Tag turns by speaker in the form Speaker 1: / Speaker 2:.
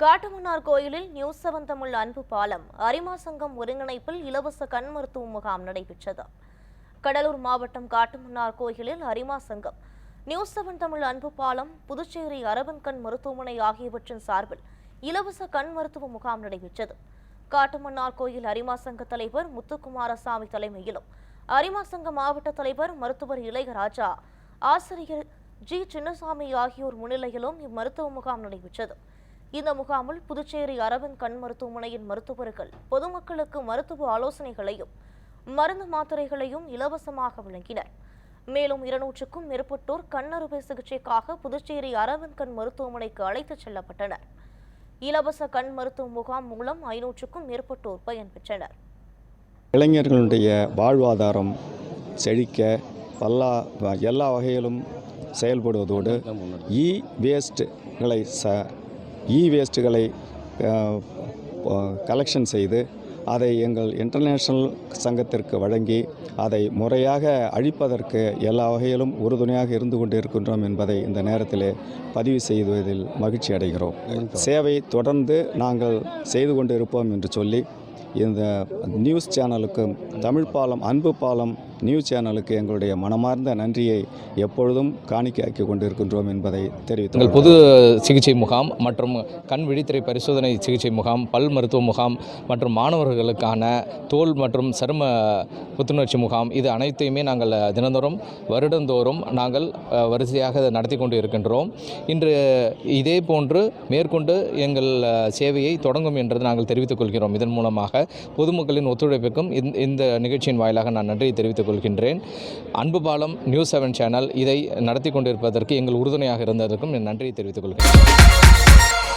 Speaker 1: காட்டுமன்னார் கோயிலில் news seven Tamil அன்பு பாலம் அரிமா சங்கம் ஒருங்கிணைப்பில் இலவச கண் மருத்துவ முகாம் நடைபெற்றது. கடலூர் மாவட்டம் காட்டுமன்னார் கோயிலில் அரிமா சங்கம் நியூஸ் செவன் தமிழ் அன்பு பாலம் புதுச்சேரி அரவிந்த் கண் மருத்துவமனை ஆகியவற்றின் சார்பில் இலவச கண் மருத்துவ முகாம் நடைபெற்றது. காட்டுமன்னார் கோயில் அரிமா சங்க தலைவர் முத்துக்குமாரசாமி தலைமையிலும் அரிமா சங்க மாவட்ட தலைவர் மருத்துவர் இளையராஜா ஆசிரியர் ஜி. சின்னசாமி ஆகியோர் முன்னிலையிலும் இம்மருத்துவ முகாம் நடைபெற்றது. இந்த முகாமில் புதுச்சேரி அரவிந்த் கண் மருத்துவமனையின் மருத்துவர்கள் பொதுமக்களுக்கு மருத்துவ ஆலோசனைகளையும் மருந்து மாத்திரைகளையும் இலவசமாக வழங்கினர். மேலும் இருநூற்றுக்கும் மேற்பட்டோர் கண் அறுவை சிகிச்சைக்காக புதுச்சேரி அரவிந்த் கண் மருத்துவமனைக்கு அழைத்துச் செல்லப்பட்டனர். இலவச கண் மருத்துவ முகாம் மூலம் ஐநூற்றுக்கும் மேற்பட்டோர் பயன்பெற்றனர்
Speaker 2: இளைஞர்களுடைய வாழ்வாதாரம் செழிக்க பல்லா எல்லா வகையிலும் செயல்படுவதோடு இ வேஸ்ட்டுகளை ச இ வேஸ்ட்டுகளை கலெக்ஷன் செய்து அதை எங்கள் இன்டர்நேஷ்னல் சங்கத்திற்கு வழங்கி அதை முறையாக அழிப்பதற்கு எல்லா வகையிலும் உறுதுணையாக இருந்து கொண்டு இருக்கின்றோம் என்பதை இந்த நேரத்திலே பதிவு செய்வதில் மகிழ்ச்சி அடைகிறோம். சேவை தொடர்ந்து நாங்கள் செய்து கொண்டு இருப்போம் என்று சொல்லி இந்த நியூஸ் சேனலுக்கும் தமிழ் பாலம் அன்பு பாலம் நியூஸ் சேனலுக்கு எங்களுடைய மனமார்ந்த நன்றியை எப்பொழுதும் காணிக்கையாக்கி கொண்டிருக்கின்றோம் என்பதை தெரிவித்துக்
Speaker 3: எங்கள் பொது சிகிச்சை முகாம் மற்றும் கண் விழித்திரை பரிசோதனை சிகிச்சை முகாம் பல் மருத்துவ முகாம் மற்றும் மாணவர்களுக்கான தோல் மற்றும் சரும புத்துணர்ச்சி முகாம் இது அனைத்தையுமே நாங்கள் தினந்தோறும் வருடந்தோறும் நாங்கள் வரிசையாக நடத்தி கொண்டு இருக்கின்றோம் இன்று இதே போன்று மேற்கொண்டு எங்கள் சேவையை தொடங்கும் என்றது நாங்கள் தெரிவித்துக் கொள்கிறோம். இதன் மூலமாக பொதுமக்களின் ஒத்துழைப்புக்கும் இந்த- இந்த நிகழ்ச்சியின் வாயிலாக நான் நன்றியை தெரிவித்துக் கொள்கின்றேன். அன்பு பாலம் நியூஸ் செவன் சேனல் இதை நடத்தி கொண்டிருப்பதற்கு எங்கள் உறுதுணையாக இருந்ததற்கும் என் நன்றியை தெரிவித்துக் கொள்கிறேன்.